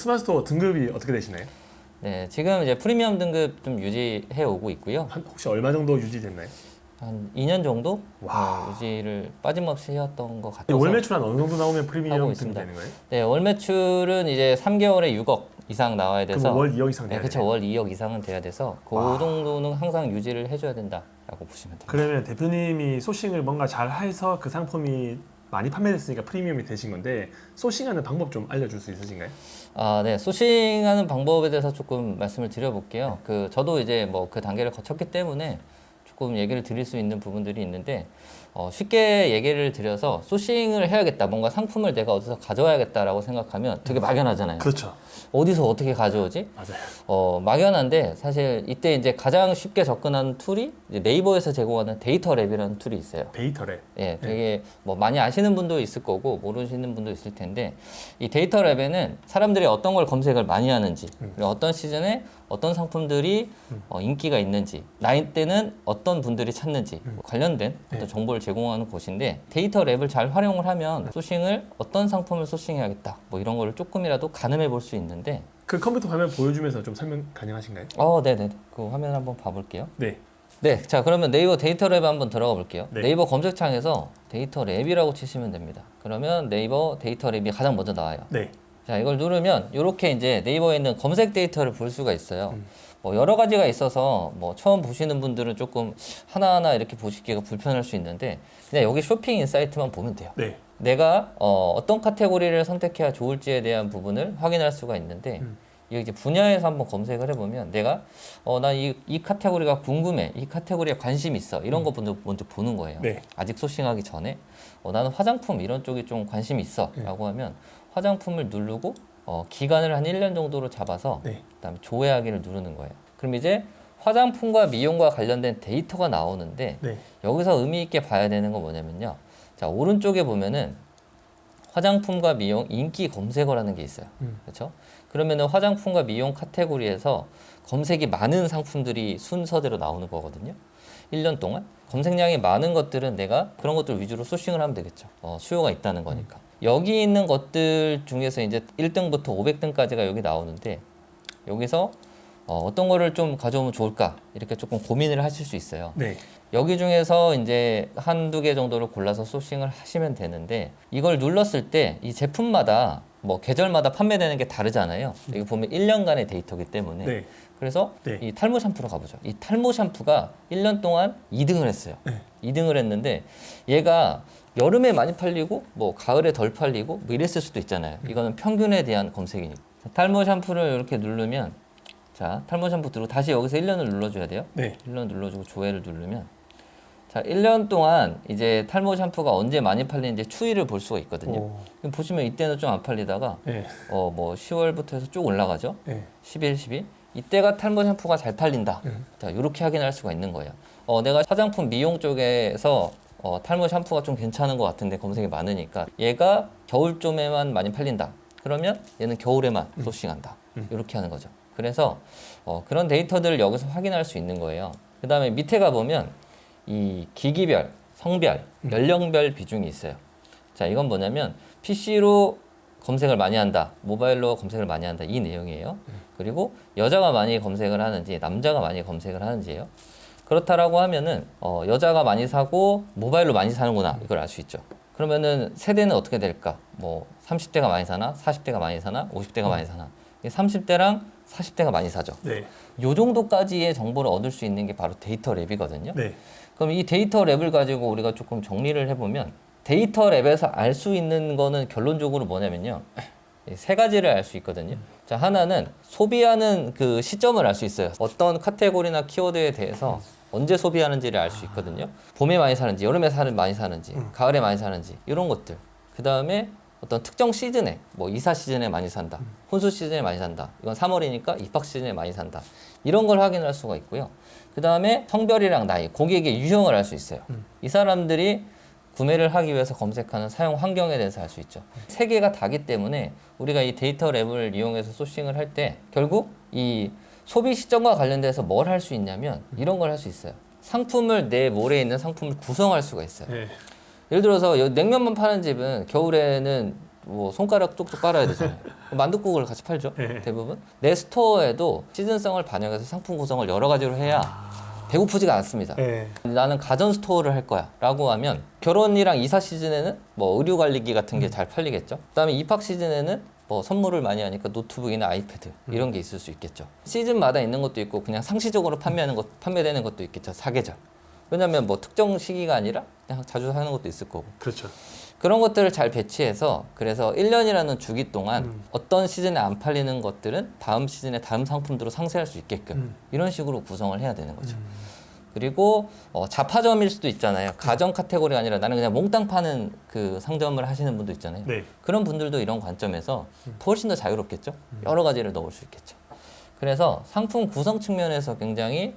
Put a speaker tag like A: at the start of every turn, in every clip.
A: 스마트 스토어 등급이 어떻게 되시나요?
B: 네, 지금 이제 프리미엄 등급 좀 유지해 오고 있고요.
A: 한 혹시 얼마 정도 유지됐나요?
B: 한 2년 정도
A: 와.
B: 어, 유지를 빠짐없이 해왔던
A: 것이
B: 같아서
A: 월 매출 한 어느 정도 나오면 프리미엄
B: 하고
A: 등급
B: 있습니다.
A: 되는 거예요?
B: 네, 월 매출은 이제 3개월에 6억 이상 나와야 돼서
A: 그럼 월 2억 이상
B: 네,
A: 돼야
B: 그렇죠.
A: 돼요.
B: 월 2억 이상은 돼야 돼서 그
A: 와.
B: 정도는 항상 유지를 해줘야 된다라고 보시면 돼요.
A: 그러면 대표님이 소싱을 뭔가 잘 해서 그 상품이 많이 판매됐으니까 프리미엄이 되신 건데 소싱하는 방법 좀 알려줄 수 있으신가요?
B: 아, 네. 소싱하는 방법에 대해서 조금 말씀을 드려볼게요. 그 저도 이제 뭐 그 단계를 거쳤기 때문에 조금 얘기를 드릴 수 있는 부분들이 있는데 어, 쉽게 얘기를 드려서 소싱을 해야겠다. 뭔가 상품을 내가 어디서 가져와야겠다라고 생각하면 되게 막연하잖아요.
A: 그렇죠.
B: 어디서 어떻게 가져오지?
A: 맞아요.
B: 어, 막연한데 사실 이때 이제 가장 쉽게 접근하는 툴이 네이버에서 제공하는 데이터 랩이라는 툴이 있어요.
A: 데이터래.
B: 예, 되게 뭐 많이 아시는 분도 있을 거고 모르시는 분도 있을 텐데 이 데이터 랩에는 사람들이 어떤 걸 검색을 많이 하는지 그리고 어떤 시즌에 어떤 상품들이 어, 인기가 있는지 나이 때는 어떤 분들이 찾는지 뭐 관련된 어떤 정보를 제공하는 곳인데 데이터 랩을 잘 활용을 하면 소싱을 어떤 상품을 소싱해야겠다 뭐 이런 거를 조금이라도 가늠해 볼 수 있는데
A: 그 컴퓨터 화면 보여주면서 좀 설명 가능하신가요?
B: 어, 네네 그 화면 한번 봐볼게요.
A: 네.
B: 네, 자 그러면 네이버 데이터 랩 한번 들어가 볼게요.
A: 네.
B: 네. 이버 검색창에서 데이터 랩이라고 치시면 됩니다. 그러면 네이버 데이터 랩이 가장 먼저 나와요.
A: 네.
B: 자 이걸 누르면 이렇게 이제 네이버에 있는 검색 데이터를 볼 수가 있어요.
A: 음.
B: 뭐 여러 가지가 있어서 뭐 처음 보시는 분들은 조금 하나하나 이렇게 보시기가 불편할 수 있는데 그냥 여기 쇼핑 인사이트만 보면 돼요.
A: 네.
B: 내가 어, 어떤 카테고리를 선택해야 좋을지에 대한 부분을 확인할 수가 있는데
A: 음.
B: 이게 이제 분야에서 한번 검색을 해보면 내가 어, 난이 이 카테고리가 궁금해 이 카테고리에 관심 있어 이런 거 먼저, 먼저 보는 거예요
A: 음. 네.
B: 아직 소싱하기 전에 어, 나는 화장품 이런 쪽이 좀 관심이 있어
A: 네.
B: 라고 하면 화장품을 누르고 어, 기간을 한 1년 정도로 잡아서
A: 네.
B: 그다음에 조회하기를 누르는 거예요 그럼 이제 화장품과 미용과 관련된 데이터가 나오는데
A: 네.
B: 여기서 의미 있게 봐야 되는 건 뭐냐면요. 자, 오른쪽에 보면은 화장품과 미용 인기 검색어라는 게 있어요.
A: 음.
B: 그렇죠? 그러면은 화장품과 미용 카테고리에서 검색이 많은 상품들이 순서대로 나오는 거거든요. 1년 동안 검색량이 많은 것들은 내가 그런 것들 위주로 소싱을 하면 되겠죠. 어, 수요가 있다는 거니까. 여기 있는 것들 중에서 이제 1등부터 500등까지가 여기 나오는데 여기서 어, 어떤 거를 좀 가져오면 좋을까 이렇게 조금 고민을 하실 수 있어요.
A: 네.
B: 여기 중에서 이제 한두 개 정도를 골라서 소싱을 하시면 되는데 이걸 눌렀을 때 이 제품마다 뭐 계절마다 판매되는 게 다르잖아요. 여기 보면 1년간의 데이터기 때문에
A: 네.
B: 그래서
A: 네.
B: 이 탈모 샴푸로 가보죠. 이 탈모 샴푸가 1년 동안 2등을 했어요.
A: 네.
B: 2등을 했는데 얘가 여름에 많이 팔리고 뭐 가을에 덜 팔리고 뭐 이랬을 수도 있잖아요. 이거는 평균에 대한 검색이니까. 탈모 샴푸를 이렇게 누르면 자 탈모 샴푸 들고 다시 여기서 1년을 눌러줘야 돼요.
A: 네.
B: 1년 눌러주고 조회를 누르면 자 1년 동안 이제 탈모 샴푸가 언제 많이 팔리는지 추이를 볼 수가 있거든요.
A: 오.
B: 그럼 보시면 이때는 좀 안 팔리다가
A: 네.
B: 어 뭐 10월부터 해서 쭉 올라가죠.
A: 네.
B: 11, 12 이때가 탈모 샴푸가 잘 팔린다.
A: 음.
B: 자 이렇게 확인할 수가 있는 거예요. 어 내가 화장품 미용 쪽에서 어, 탈모 샴푸가 좀 괜찮은 것 같은데 검색이 많으니까 얘가 겨울 좀에만 많이 팔린다. 그러면 얘는 겨울에만 소싱한다.
A: 음.
B: 이렇게 하는 거죠. 그래서 어, 그런 데이터들을 여기서 확인할 수 있는 거예요. 그 다음에 밑에 가 보면 이 기기별, 성별,
A: 음.
B: 연령별 비중이 있어요. 자 이건 뭐냐면 PC로 검색을 많이 한다, 모바일로 검색을 많이 한다 이 내용이에요. 그리고 여자가 많이 검색을 하는지 남자가 많이 검색을 하는지예요. 그렇다라고 하면은 어, 여자가 많이 사고 모바일로 많이 사는구나 이걸 알 수 있죠. 그러면은 세대는 어떻게 될까? 뭐 30대가 많이 사나, 40대가 많이 사나, 50대가 많이 사나? 30대랑 40대가 많이 사죠.
A: 네.
B: 요 정도까지의 정보를 얻을 수 있는 게 바로 데이터 랩이거든요.
A: 네.
B: 그럼 이 데이터 랩을 가지고 우리가 조금 정리를 해보면 데이터 랩에서 알 수 있는 거는 결론적으로 뭐냐면요. 이세 가지를 알 수 있거든요. 자, 하나는 소비하는 그 시점을 알 수 있어요. 어떤 카테고리나 키워드에 대해서 언제 소비하는지를 알 수 있거든요. 봄에 많이 사는지, 여름에 사는 많이 사는지, 가을에 많이 사는지 이런 것들. 그 다음에 어떤 특정 시즌에 뭐 이사 시즌에 많이 산다, 혼수 시즌에 많이 산다. 이건 3월이니까 입학 시즌에 많이 산다. 이런 걸 확인할 수가 있고요. 그 다음에 성별이랑 나이, 고객의 유형을 알 수 있어요. 이 사람들이 구매를 하기 위해서 검색하는 사용 환경에 대해서 알 수 있죠. 세 개가 다기 때문에 우리가 이 데이터 랩을 이용해서 소싱을 할 때 결국 이 소비 시점과 관련돼서 뭘 할 수 있냐면 이런 걸 할 수 있어요. 상품을 내 몰에 있는 상품을 구성할 수가 있어요.
A: 네.
B: 예를 들어서 냉면만 파는 집은 겨울에는 뭐 손가락 쪽쪽 빨아야 되잖아요. 만둣국을 같이 팔죠.
A: 네.
B: 대부분. 내 스토어에도 시즌성을 반영해서 상품 구성을 여러 가지로 해야 배고프지가 않습니다.
A: 네.
B: 나는 가전 스토어를 할 거야 라고 하면 결혼이랑 이사 시즌에는 뭐 의류 관리기 같은 게 잘 팔리겠죠 그다음에 입학 시즌에는 뭐 선물을 많이 하니까 노트북이나 아이패드 이런 게 있을 수 있겠죠 시즌마다 있는 것도 있고 그냥 상시적으로 판매하는 것 판매되는 것도 있겠죠 사계절 왜냐면 뭐 특정 시기가 아니라 그냥 자주 하는 것도 있을 거고
A: 그렇죠.
B: 그런 것들을 잘 배치해서 그래서 1년이라는 주기 동안
A: 음.
B: 어떤 시즌에 안 팔리는 것들은 다음 시즌에 다음 상품들로 상세할 수 있게끔
A: 음.
B: 이런 식으로 구성을 해야 되는 거죠. 그리고 어, 자파점일 수도 있잖아요. 가전 카테고리가 아니라 나는 그냥 몽땅 파는 그 상점을 하시는 분도 있잖아요.
A: 네.
B: 그런 분들도 이런 관점에서 훨씬 더 자유롭겠죠. 여러 가지를 넣을 수 있겠죠. 그래서 상품 구성 측면에서 굉장히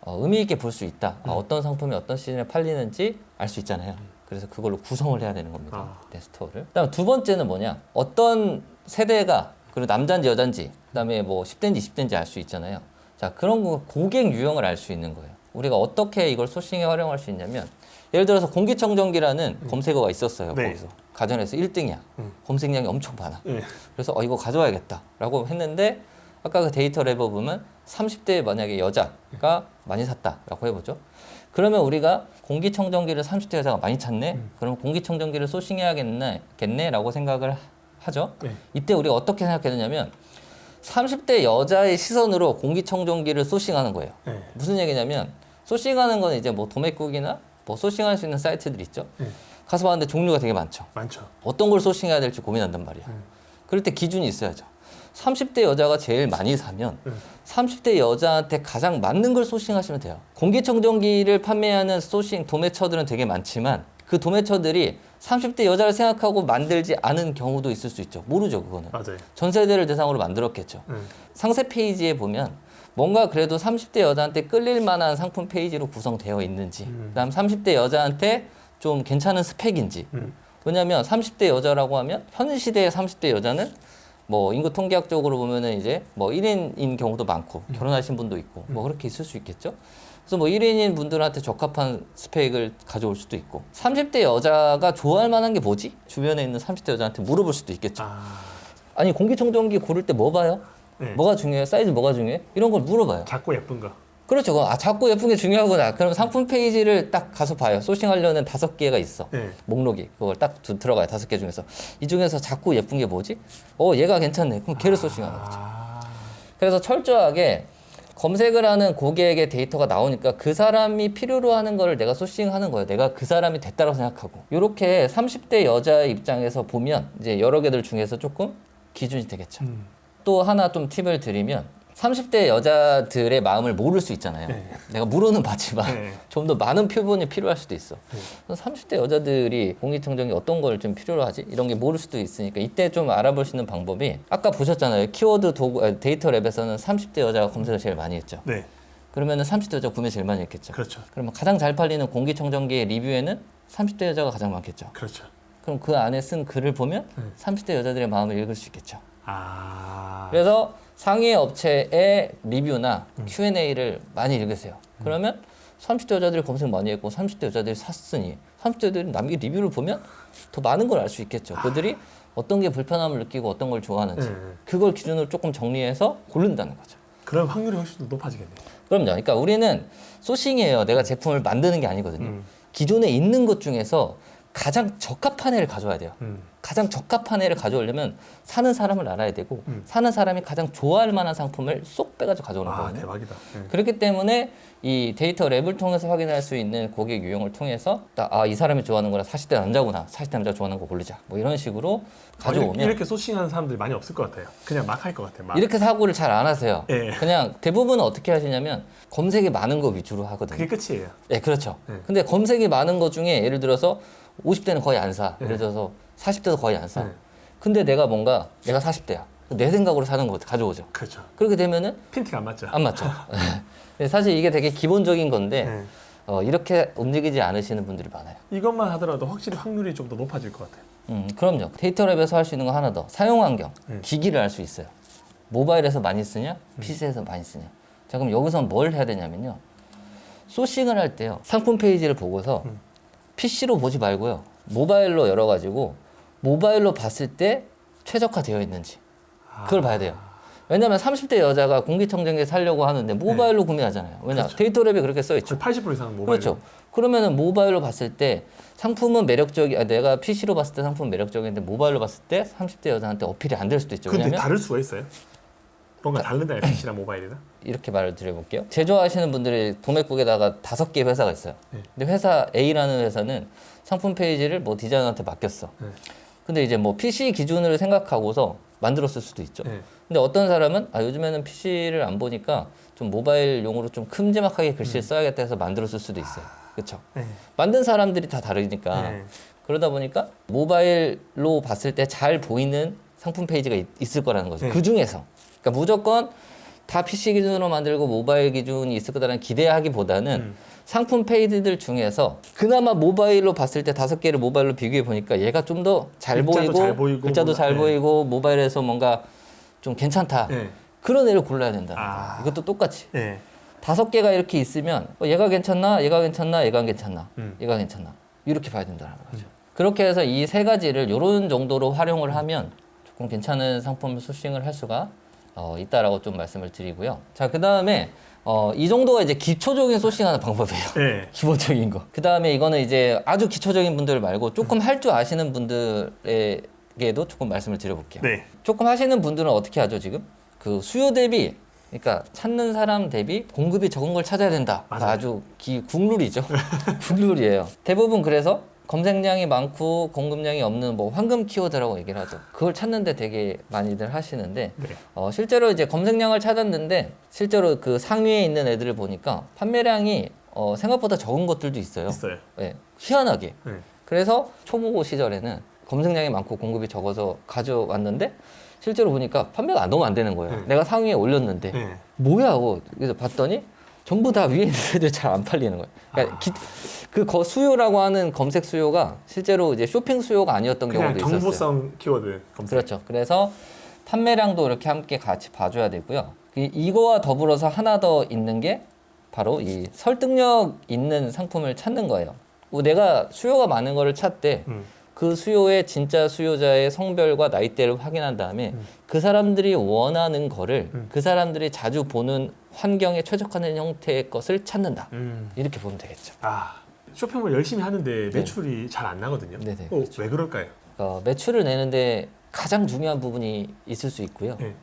B: 어, 의미 있게 볼 수 있다. 아, 어떤 상품이 어떤 시즌에 팔리는지 알 수 있잖아요. 그래서 그걸로 구성을 해야 되는 겁니다.
A: 아.
B: 내 스토어를. 그다음 두 번째는 뭐냐? 어떤 세대가 그리고 남자인지 여잔지 그다음에 뭐 10대인지 20대인지 알 수 있잖아요. 자 그런 거 고객 유형을 알 수 있는 거예요. 우리가 어떻게 이걸 소싱에 활용할 수 있냐면 예를 들어서 공기청정기라는 검색어가 있었어요.
A: 네.
B: 거기서 가전에서 1등이야.
A: 음.
B: 검색량이 엄청 많아.
A: 네.
B: 그래서 어 이거 가져와야겠다라고 했는데 아까 그 데이터 랩에 보면 30대 만약에 여자가 많이 샀다라고 해보죠. 그러면 우리가 공기청정기를 30대 여자가 많이 찾네. 그럼 공기청정기를 소싱해야겠네, 겠네라고 생각을 하- 하죠.
A: 네.
B: 이때 우리가 어떻게 생각했느냐면 30대 여자의 시선으로 공기청정기를 소싱하는 거예요.
A: 네.
B: 무슨 얘기냐면 소싱하는 건 이제 뭐 도매국이나 뭐 소싱할 수 있는 사이트들 있죠.
A: 네.
B: 가서 봤는데 종류가 되게 많죠.
A: 많죠.
B: 어떤 걸 소싱해야 될지 고민한단 말이야. 그럴 때 기준이 있어야죠. 30대 여자가 제일 많이 사면
A: 음.
B: 30대 여자한테 가장 맞는 걸 소싱하시면 돼요. 공기청정기를 판매하는 소싱 도매처들은 되게 많지만 그 도매처들이 30대 여자를 생각하고 만들지 않은 경우도 있을 수 있죠. 모르죠, 그거는.
A: 맞아요.
B: 전 세대를 대상으로 만들었겠죠.
A: 음.
B: 상세 페이지에 보면 뭔가 그래도 30대 여자한테 끌릴 만한 상품 페이지로 구성되어 있는지,
A: 음.
B: 그다음 30대 여자한테 좀 괜찮은 스펙인지.
A: 음.
B: 왜냐하면 30대 여자라고 하면 현 시대의 30대 여자는 뭐 인구 통계학적으로 보면은 이제 뭐 1인인 경우도 많고 결혼하신 분도 있고 뭐 그렇게 있을 수 있겠죠. 그래서 뭐 1인인 분들한테 적합한 스펙을 가져올 수도 있고 30대 여자가 좋아할 만한 게 뭐지? 주변에 있는 30대 여자한테 물어볼 수도 있겠죠.
A: 아.
B: 아니 공기청정기 고를 때 뭐 봐요?
A: 네.
B: 뭐가 중요해? 사이즈 뭐가 중요해? 이런 걸 물어봐요.
A: 작고 예쁜 거.
B: 그렇죠. 아 작고 예쁜 게 중요하구나. 그럼 상품 페이지를 딱 가서 봐요. 소싱하려는 다섯 개가 있어.
A: 네.
B: 목록이 그걸 딱 두- 들어가요. 다섯 개 중에서 이 중에서 작고 예쁜 게 뭐지? 어 얘가 괜찮네. 그럼 걔를 소싱하는 거죠.
A: 아.
B: 그래서 철저하게 검색을 하는 고객의 데이터가 나오니까 그 사람이 필요로 하는 거를 내가 소싱하는 거예요. 내가 그 사람이 됐다고 생각하고 이렇게 30대 여자의 입장에서 보면 이제 여러 개들 중에서 조금 기준이 되겠죠.
A: 음.
B: 또 하나 좀 팁을 드리면 30대 여자들의 마음을 모를 수 있잖아요.
A: 네.
B: 내가 물어는 봤지만
A: 네.
B: 좀더 많은 표본이 필요할 수도 있어.
A: 네.
B: 그래서 30대 여자들이 공기청정기 어떤 걸 좀 필요로 하지? 이런 게 모를 수도 있으니까 이때 좀 알아볼 수 있는 방법이 아까 보셨잖아요. 키워드 도구, 아, 데이터 랩에서는 30대 여자가 검색을 제일 많이 했죠.
A: 네.
B: 그러면 은 30대 여자 구매 제일 많이 했겠죠.
A: 그렇죠.
B: 그러면 가장 잘 팔리는 공기청정기의 리뷰에는 30대 여자가 가장 많겠죠.
A: 그렇죠.
B: 그럼 그 안에 쓴 글을 보면
A: 음.
B: 30대 여자들의 마음을 읽을 수 있겠죠.
A: 아.
B: 그래서 상위 업체의 리뷰나
A: 음.
B: Q&A를 많이 읽으세요. 그러면 30대 여자들이 검색 많이 했고 30대 여자들이 샀으니 30대 여자들이 남기 리뷰를 보면 더 많은 걸 알 수 있겠죠. 그들이 어떤 게 불편함을 느끼고 어떤 걸 좋아하는지
A: 네, 네.
B: 그걸 기준으로 조금 정리해서 고른다는 거죠.
A: 그럼 확률이 훨씬 더 높아지겠네요.
B: 그럼요. 그러니까 우리는 소싱이에요. 내가 제품을 만드는 게 아니거든요.
A: 음.
B: 기존에 있는 것 중에서 가장 적합한 애를 가져와야 돼요.
A: 음.
B: 가장 적합한 애를 가져오려면 사는 사람을 알아야 되고
A: 음.
B: 사는 사람이 가장 좋아할 만한 상품을 쏙 빼가지고 가져오는
A: 아
B: 거거든요.
A: 대박이다. 네.
B: 그렇기 때문에 이 데이터 랩을 통해서 확인할 수 있는 고객 유형을 통해서 아 이 사람이 좋아하는구나 40대 남자구나 40대 남자 좋아하는 거 고르자 뭐 이런 식으로 가져오면
A: 이렇게 소싱하는 사람들이 많이 없을 것 같아요. 그냥 막 할 것 같아요. 막.
B: 이렇게 사고를 잘 안 하세요.
A: 예.
B: 그냥 대부분은 어떻게 하시냐면 검색이 많은 거 위주로 하거든요.
A: 그게 끝이에요.
B: 네, 그렇죠.
A: 네.
B: 근데 검색이 많은 것 중에 예를 들어서 50대는 거의 안 사.
A: 네.
B: 예를 들어서 40대도 거의 안 사.
A: 네.
B: 근데 내가 뭔가 내가 40대야. 내 생각으로 사는 거 가져오죠.
A: 그렇죠.
B: 그렇게 되면은
A: 핀티가 안 맞죠.
B: 안 맞죠. 근데 사실 이게 되게 기본적인 건데
A: 네.
B: 어, 이렇게 움직이지 않으시는 분들이 많아요.
A: 이것만 하더라도 확실히 확률이 좀 더 높아질 것 같아요.
B: 음, 그럼요. 데이터 랩에서 할 수 있는 거 하나 더. 사용 환경.
A: 네.
B: 기기를 알 수 있어요. 모바일에서 많이 쓰냐? PC에서 많이 쓰냐? 자, 그럼 여기서 뭘 해야 되냐면요. 소싱을 할 때요. 상품 페이지를 보고서
A: 음.
B: PC로 보지 말고요. 모바일로 열어가지고 모바일로 봤을 때 최적화되어 있는지
A: 아.
B: 그걸 봐야 돼요. 왜냐면 30대 여자가 공기청정기 살려고 하는데 모바일로 구매하잖아요. 왜냐
A: 그렇죠.
B: 데이터 랩에 그렇게 써 있죠.
A: 거의 80% 이상은 모바일.
B: 그렇죠. 그러면은 모바일로 봤을 때 상품은 매력적이 아, 내가 PC로 봤을 때 상품 은 매력적인데 모바일로 봤을 때 30대 여자한테 어필이 안 될 수도 있죠.
A: 근데
B: 왜냐면
A: 다를 수가 있어요? 뭔가 다른다 PC랑 모바일이나?
B: 이렇게 말을 드려볼게요. 제조하시는 분들이 도매국에다가 다섯 개 회사가 있어요.
A: 네.
B: 근데 회사 A라는 회사는 상품 페이지를 뭐 디자이너한테 맡겼어.
A: 네.
B: 근데 이제 뭐 PC 기준으로 생각하고서 만들었을 수도 있죠.
A: 네.
B: 근데 어떤 사람은 아 요즘에는 PC를 안 보니까 좀 모바일용으로 좀 큼지막하게 글씨를 써야겠다 해서 만들었을 수도 있어요. 그렇죠.
A: 네.
B: 만든 사람들이 다 다르니까
A: 네.
B: 그러다 보니까 모바일로 봤을 때 잘 보이는 상품 페이지가 있, 있을 거라는 거죠.
A: 네.
B: 그 중에서 그러니까 무조건 다 PC 기준으로 만들고 모바일 기준이 있을 거다라는 기대하기보다는
A: 음.
B: 상품 페이지들 중에서 그나마 모바일로 봤을 때 다섯 개를 모바일로 비교해 보니까 얘가 좀 더 잘 보이고,
A: 잘 보이고
B: 글자도
A: 뭔가-
B: 잘
A: 네.
B: 보이고 모바일에서 뭔가 좀 괜찮다
A: 네.
B: 그런 애를 골라야 된다.
A: 아.
B: 이것도 똑같이
A: 네.
B: 다섯 개가 이렇게 있으면 어, 얘가 괜찮나 얘가 괜찮나 얘가 괜찮나
A: 음.
B: 얘가 괜찮나 이렇게 봐야 된다는 거죠. 그렇게 해서 이 세 가지를 이런 정도로 활용을 하면 조금 괜찮은 상품 소싱을 할 수가 어, 있다라고 좀 말씀을 드리고요. 자, 그 다음에 어, 이 정도가 이제 기초적인 소싱하는 방법이에요.
A: 네.
B: 기본적인 거. 그 다음에 이거는 이제 아주 기초적인 분들 말고 조금 할 줄 아시는 분들에게도 조금 말씀을 드려볼게요.
A: 네.
B: 조금 하시는 분들은 어떻게 하죠 지금? 그 수요 대비 그러니까 찾는 사람 대비 공급이 적은 걸 찾아야 된다.
A: 맞아요.
B: 아주 기, 국룰이죠. 국룰이에요. 대부분 그래서 검색량이 많고 공급량이 없는 뭐 황금 키워드라고 얘기를 하죠. 그걸 찾는데 되게 많이들 하시는데
A: 네.
B: 어, 실제로 이제 검색량을 찾았는데 실제로 그 상위에 있는 애들을 보니까 판매량이 어, 생각보다 적은 것들도 있어요.
A: 있어요.
B: 예, 희한하게.
A: 네.
B: 그래서 초보고 시절에는 검색량이 많고 공급이 적어서 가져왔는데 실제로 보니까 판매가 안 너무 안 되는 거예요.
A: 네.
B: 내가 상위에 올렸는데
A: 네.
B: 뭐야 하고 그래서 봤더니 전부 다 위에 있는 애들 잘 안 팔리는 거예요. 그러니까 기- 그 거- 수요라고 하는 검색 수요가 실제로 이제 쇼핑 수요가 아니었던 경우도 있었어요.
A: 정보성 키워드 검색.
B: 그렇죠. 그래서 판매량도 이렇게 함께 같이 봐줘야 되고요. 이- 이거와 더불어서 하나 더 있는 게 바로 이 설득력 있는 상품을 찾는 거예요. 뭐 내가 수요가 많은 거를 찾되
A: 음.
B: 그 수요의 진짜 수요자의 성별과 나이대를 확인한 다음에
A: 음.
B: 그 사람들이 원하는 거를
A: 음.
B: 그 사람들이 자주 보는 환경에 최적화된 형태의 것을 찾는다.
A: 음.
B: 이렇게 보면 되겠죠.
A: 아 쇼핑몰 열심히 하는데 매출이 잘 안 나거든요.
B: 네네,
A: 어, 왜 그럴까요?
B: 어, 매출을 내는데 가장 중요한 부분이 있을 수 있고요.
A: 네.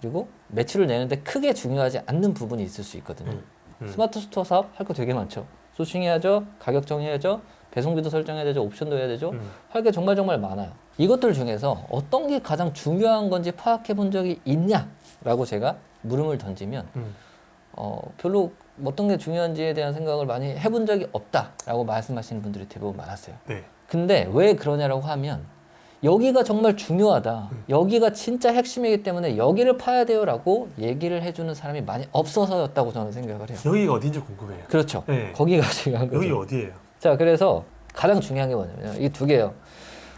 B: 그리고 매출을 내는데 크게 중요하지 않는 부분이 있을 수 있거든요.
A: 음. 음.
B: 스마트 스토어 사업 할 거 되게 많죠. 소싱해야죠, 가격 정해야죠, 배송비도 설정해야 되죠, 옵션도 해야 되죠.
A: 음.
B: 할 게 정말 정말 많아요. 이것들 중에서 어떤 게 가장 중요한 건지 파악해 본 적이 있냐라고 제가 물음을 던지면
A: 음.
B: 어, 별로 어떤 게 중요한지에 대한 생각을 많이 해본 적이 없다라고 말씀하시는 분들이 대부분 많았어요.
A: 네.
B: 근데 왜 그러냐라고 하면 여기가 정말 중요하다.
A: 음.
B: 여기가 진짜 핵심이기 때문에 여기를 파야 돼요라고 얘기를 해주는 사람이 많이 없어서였다고 저는 생각을 해요.
A: 여기가 어딘지 궁금해요.
B: 그렇죠.
A: 네.
B: 거기가 중요한 거죠.
A: 여기 어디예요?
B: 자, 그래서 가장 중요한 게 뭐냐면 이 두 개예요.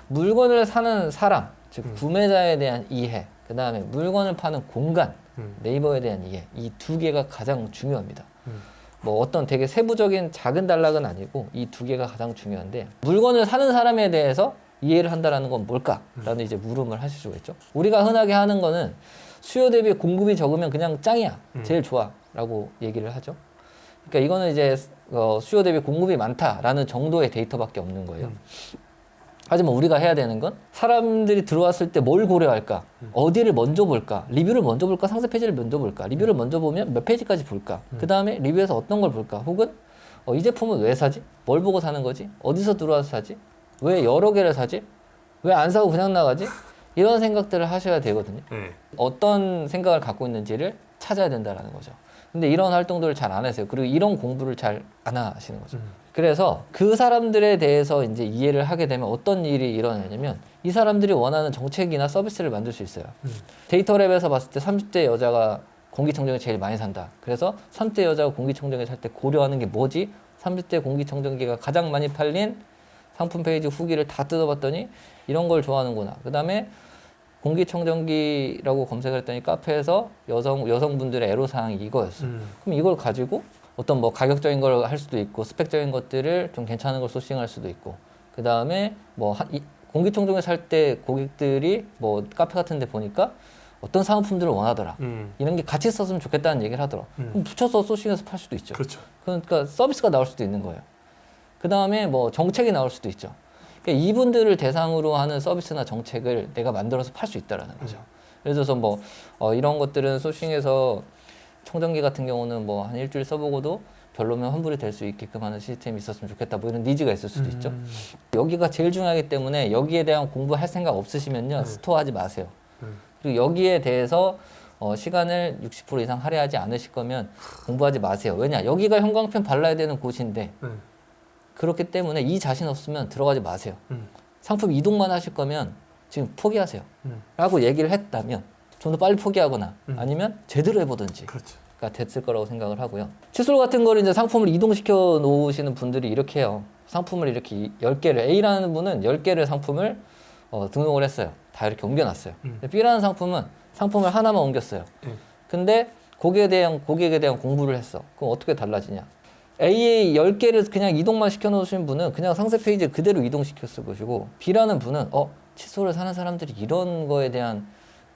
B: 물건을 사는 사람, 즉
A: 음.
B: 구매자에 대한 이해, 그 다음에 물건을 파는 공간,
A: 음.
B: 네이버에 대한 이해, 이 두 개가 가장 중요합니다.
A: 음.
B: 뭐 어떤 되게 세부적인 작은 단락은 아니고 이 두 개가 가장 중요한데 물건을 사는 사람에 대해서 이해를 한다라는 건 뭘까라는 이제 물음을 하실 수가 있죠. 우리가 흔하게 하는 거는 수요 대비 공급이 적으면 그냥 짱이야,
A: 음.
B: 제일 좋아라고 얘기를 하죠. 그러니까 이거는 이제 어, 수요 대비 공급이 많다라는 정도의 데이터밖에 없는 거예요.
A: 음.
B: 하지만 우리가 해야 되는 건 사람들이 들어왔을 때 뭘 고려할까?
A: 음.
B: 어디를 먼저 볼까? 리뷰를 먼저 볼까? 상세 페이지를 먼저 볼까? 리뷰를 먼저 보면 몇 페이지까지 볼까?
A: 음.
B: 그 다음에 리뷰에서 어떤 걸 볼까? 혹은 어, 이 제품은 왜 사지? 뭘 보고 사는 거지? 어디서 들어와서 사지? 왜 여러 개를 사지? 왜 안 사고 그냥 나가지? 이런 생각들을 하셔야 되거든요.
A: 네.
B: 어떤 생각을 갖고 있는지를 찾아야 된다라는 거죠. 근데 이런 활동들을 잘 안 하세요. 그리고 이런 공부를 잘 안 하시는 거죠.
A: 음.
B: 그래서 그 사람들에 대해서 이제 이해를 하게 되면 어떤 일이 일어나냐면 이 사람들이 원하는 정책이나 서비스를 만들 수 있어요.
A: 음.
B: 데이터 랩에서 봤을 때 30대 여자가 공기청정기 제일 많이 산다. 그래서 30대 여자가 공기청정기 살 때 고려하는 게 뭐지? 30대 공기청정기가 가장 많이 팔린 상품 페이지 후기를 다 뜯어봤더니 이런 걸 좋아하는구나. 그 다음에 공기청정기라고 검색을 했더니 카페에서 여성 여성분들의 애로 사항이 이거였어. 요
A: 음.
B: 그럼 이걸 가지고 어떤 뭐 가격적인 걸 할 수도 있고 스펙적인 것들을 좀 괜찮은 걸 소싱할 수도 있고 그 다음에 뭐 공기청정기 살 때 고객들이 뭐 카페 같은 데 보니까 어떤 사은품들을 원하더라.
A: 음.
B: 이런 게 같이 썼으면 좋겠다는 얘기를 하더라.
A: 음.
B: 그럼 붙여서 소싱해서 팔 수도 있죠.
A: 그렇죠.
B: 그러니까 서비스가 나올 수도 있는 거예요. 그 다음에 뭐 정책이 나올 수도 있죠. 그러니까 이분들을 대상으로 하는 서비스나 정책을 내가 만들어서 팔 수 있다라는 거죠. 예를 들어서 뭐 어, 이런 것들은 소싱에서 청정기 같은 경우는 뭐 한 일주일 써보고도 별로면 환불이 될 수 있게끔 하는 시스템이 있었으면 좋겠다. 뭐 이런 니즈가 있을 수도 있죠.
A: 음.
B: 여기가 제일 중요하기 때문에 여기에 대한 공부할 생각 없으시면요
A: 네.
B: 스토어하지 마세요.
A: 음.
B: 그리고 여기에 대해서 어, 시간을 60% 이상 할애하지 않으실 거면 공부하지 마세요. 왜냐 여기가 형광펜 발라야 되는 곳인데
A: 음.
B: 그렇기 때문에 이 자신 없으면 들어가지 마세요.
A: 음.
B: 상품 이동만 하실 거면 지금 포기하세요.
A: 음.
B: 라고 얘기를 했다면 좀 더 빨리 포기하거나
A: 음.
B: 아니면 제대로 해보든지
A: 그렇죠.
B: 가 됐을 거라고 생각을 하고요. 칫솔 같은 거를 이제 상품을 이동시켜 놓으시는 분들이 이렇게 해요. 상품을 이렇게 10개를 A라는 분은 10개를 상품을 어, 등록을 했어요. 다 이렇게 옮겨놨어요.
A: 음.
B: B라는 상품은 상품을 하나만 옮겼어요.
A: 음.
B: 근데 고객에 대한 고객에 대한 공부를 했어. 그럼 어떻게 달라지냐? A의 10개를 그냥 이동만 시켜 놓으신 분은 그냥 상세 페이지에 그대로 이동시켰을 것이고 B라는 분은 어, 칫솔을 사는 사람들이 이런 거에 대한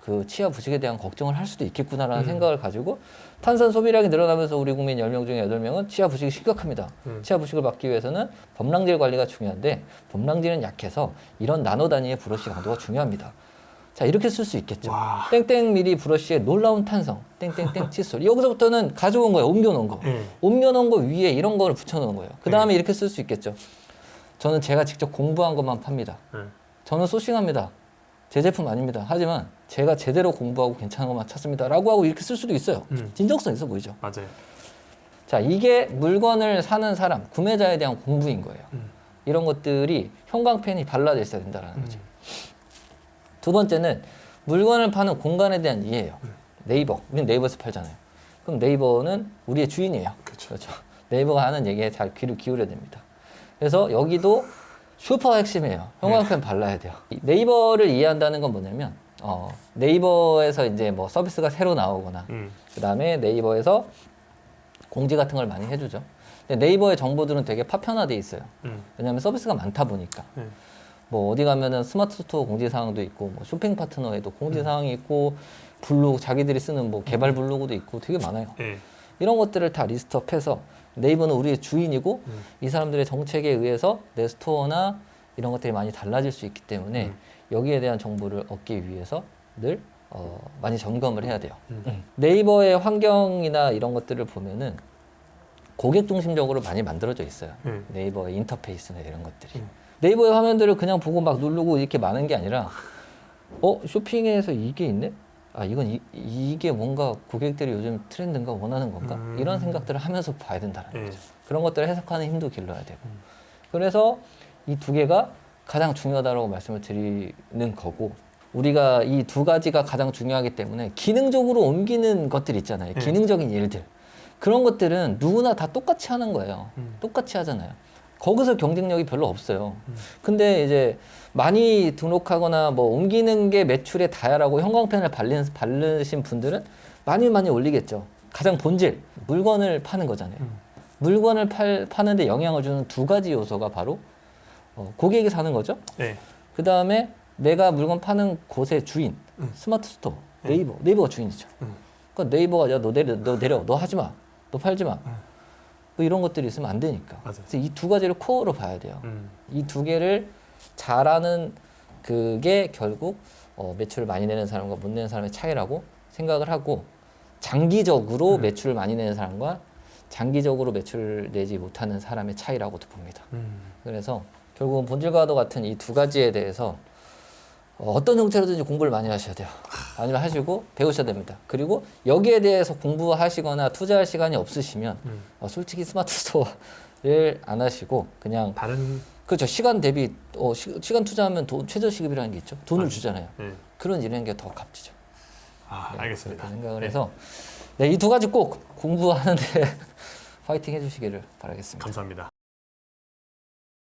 B: 그 치아 부식에 대한 걱정을 할 수도 있겠구나라는
A: 음.
B: 생각을 가지고 탄산 소비량이 늘어나면서 우리 국민 10명 중에 8명은 치아 부식이 심각합니다.
A: 음.
B: 치아 부식을 막기 위해서는 범랑질 관리가 중요한데 범랑질은 약해서 이런 나노 단위의 브러쉬 강도가 중요합니다. 자 이렇게 쓸 수 있겠죠.
A: 와.
B: 땡땡 미리 브러쉬의 놀라운 탄성 땡땡땡 칫솔 여기서부터는 가져온 거예요. 옮겨놓은 거.
A: 예.
B: 옮겨놓은 거 위에 이런 거를 붙여놓은 거예요. 그 다음에 이렇게 쓸 수 있겠죠. 저는 제가 직접 공부한 것만 팝니다.
A: 예.
B: 저는 소싱합니다. 제 제품 아닙니다. 하지만 제가 제대로 공부하고 괜찮은 것만 찾습니다. 라고 하고 이렇게 쓸 수도 있어요.
A: 음.
B: 진정성 있어 보이죠.
A: 맞아요.
B: 자, 이게 물건을 사는 사람, 구매자에 대한 공부인 거예요.
A: 음.
B: 이런 것들이 형광펜이 발라져 있어야 된다는 거죠. 두 번째는 물건을 파는 공간에 대한 이해예요. 네이버, 우리는 네이버에서 팔잖아요. 그럼 네이버는 우리의 주인이에요.
A: 그렇죠.
B: 그렇죠. 네이버가 하는 얘기에 잘 귀를 기울여야 됩니다. 그래서 여기도 슈퍼 핵심이에요. 형광펜 발라야 돼요. 이 네이버를 이해한다는 건 뭐냐면 어, 네이버에서 이제 뭐 서비스가 새로 나오거나
A: 음.
B: 그 다음에 네이버에서 공지 같은 걸 많이 해주죠. 근데 네이버의 정보들은 되게 파편화돼 있어요.
A: 음.
B: 왜냐하면 서비스가 많다 보니까.
A: 네.
B: 뭐 어디 가면은 스마트 스토어 공지 사항도 있고 뭐 쇼핑 파트너에도 공지 사항이 있고 블로그 자기들이 쓰는 뭐 개발 블로그도 있고 되게 많아요.
A: 예.
B: 이런 것들을 다 리스트업해서 네이버는 우리의 주인이고
A: 음.
B: 이 사람들의 정책에 의해서 내 스토어나 이런 것들이 많이 달라질 수 있기 때문에
A: 음.
B: 여기에 대한 정보를 얻기 위해서 늘 어, 많이 점검을 해야 돼요.
A: 음.
B: 음. 네이버의 환경이나 이런 것들을 보면은 고객 중심적으로 많이 만들어져 있어요.
A: 음.
B: 네이버의 인터페이스나 이런 것들이.
A: 음.
B: 네이버의 화면들을 그냥 보고 막 누르고 이렇게 많은 게 아니라 어 쇼핑에서 이게 있네? 아 이건 이, 이게 뭔가 고객들이 요즘 트렌드인가 원하는 건가?
A: 음.
B: 이런 생각들을 하면서 봐야 된다는
A: 예.
B: 거죠. 그런 것들을 해석하는 힘도 길러야 되고.
A: 음.
B: 그래서 이 두 개가 가장 중요하다고 말씀을 드리는 거고 우리가 이 두 가지가 가장 중요하기 때문에 기능적으로 옮기는 것들 있잖아요.
A: 네.
B: 기능적인 일들. 그런 것들은 누구나 다 똑같이 하는 거예요.
A: 음.
B: 똑같이 하잖아요. 거기서 경쟁력이 별로 없어요.
A: 음.
B: 근데 이제 많이 등록하거나 뭐 옮기는 게 매출의 다야라고 형광펜을 바른, 바르신 분들은 많이 많이 올리겠죠. 가장 본질, 물건을 파는 거잖아요.
A: 음.
B: 물건을 팔, 파는데 영향을 주는 두 가지 요소가 바로 어, 고객이 사는 거죠.
A: 예.
B: 그 다음에 내가 물건 파는 곳의 주인,
A: 음.
B: 스마트 스토어,
A: 네.
B: 네이버, 네이버가 주인이죠.
A: 음.
B: 그러니까 네이버가 야, 너 내려, 너 내려, 너 하지 마, 너 팔지 마.
A: 음.
B: 뭐 이런 것들이 있으면 안 되니까.
A: 맞아요.
B: 그래서 이 두 가지를 코어로 봐야 돼요.
A: 음.
B: 이두 개를 잘하는 그게 결국 어, 매출을 많이 내는 사람과 못 내는 사람의 차이라고 생각을 하고 장기적으로
A: 음.
B: 매출을 많이 내는 사람과 장기적으로 매출을 내지 못하는 사람의 차이라고도 봅니다.
A: 음.
B: 그래서 결국은 본질과도 같은 이 두 가지에 대해서 어, 어떤 형태로든지 공부를 많이 하셔야 돼요. 많이 하시고 배우셔야 됩니다. 그리고 여기에 대해서 공부하시거나 투자할 시간이 없으시면
A: 음.
B: 어, 솔직히 스마트 스토어를 안 하시고 그냥
A: 다른
B: 그렇죠. 시간 대비 어, 시, 간 투자하면 돈, 최저 시급이라는 게 있죠. 돈을
A: 맞아요.
B: 주잖아요.
A: 예.
B: 그런 일하는 게더 값지죠.
A: 아,
B: 네,
A: 알겠습니다.
B: 생각을
A: 네.
B: 해서 네, 이 두 가지 꼭 공부하는데 파이팅 해주시기를 바라겠습니다.
A: 감사합니다.